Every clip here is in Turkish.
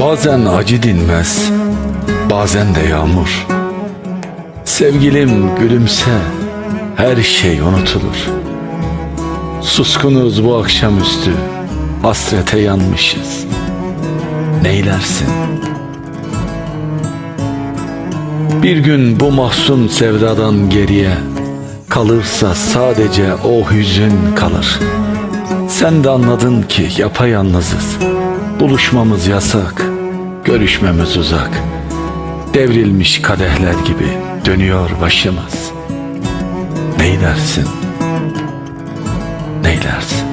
Bazen acı dinmez, bazen de yağmur. Sevgilim gülümse, her şey unutulur. Suskunuz bu akşamüstü, hasrete yanmışız. Neylersin? Bir gün bu mahzun sevdadan geriye kalırsa sadece o hüzün kalır. Sen de anladın ki yapayalnızız. Buluşmamız yasak, görüşmemiz uzak. Devrilmiş kadehler gibi dönüyor başımız. Neylersin? Neylersin?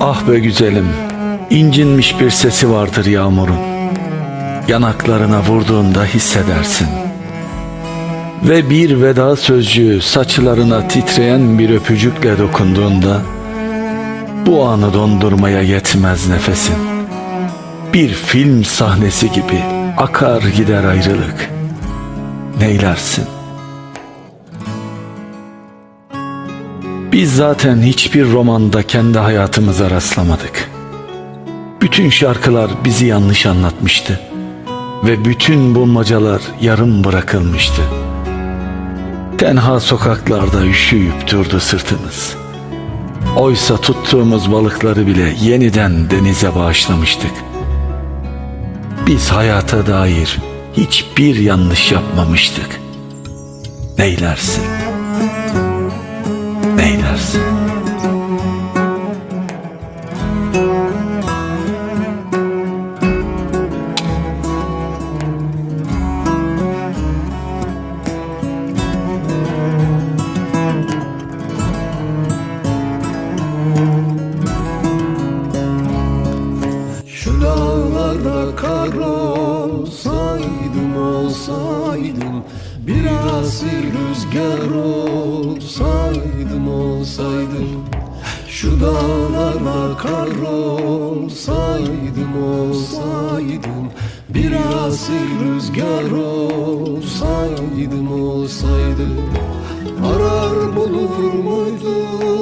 Ah be güzelim, incinmiş bir sesi vardır yağmurun. Yanaklarına vurduğunda hissedersin. Ve bir veda sözcüğü saçlarına titreyen bir öpücükle dokunduğunda bu anı dondurmaya yetmez nefesin. Bir film sahnesi gibi akar gider ayrılık. Neylersin? Biz zaten hiçbir romanda kendi hayatımıza rastlamadık. Bütün şarkılar bizi yanlış anlatmıştı ve bütün bulmacalar yarım bırakılmıştı. Tenha sokaklarda üşüyüp durdu sırtımız. Oysa tuttuğumuz balıkları bile yeniden denize bağışlamıştık. Biz hayata dair hiçbir yanlış yapmamıştık. Neylersin? Dağlara kar olsaydım olsaydım Biraz rüzgar olsaydım olsaydım. Şu dağlara kar olsaydım olsaydım Biraz rüzgar olsaydım olsaydım. Arar bulur muydum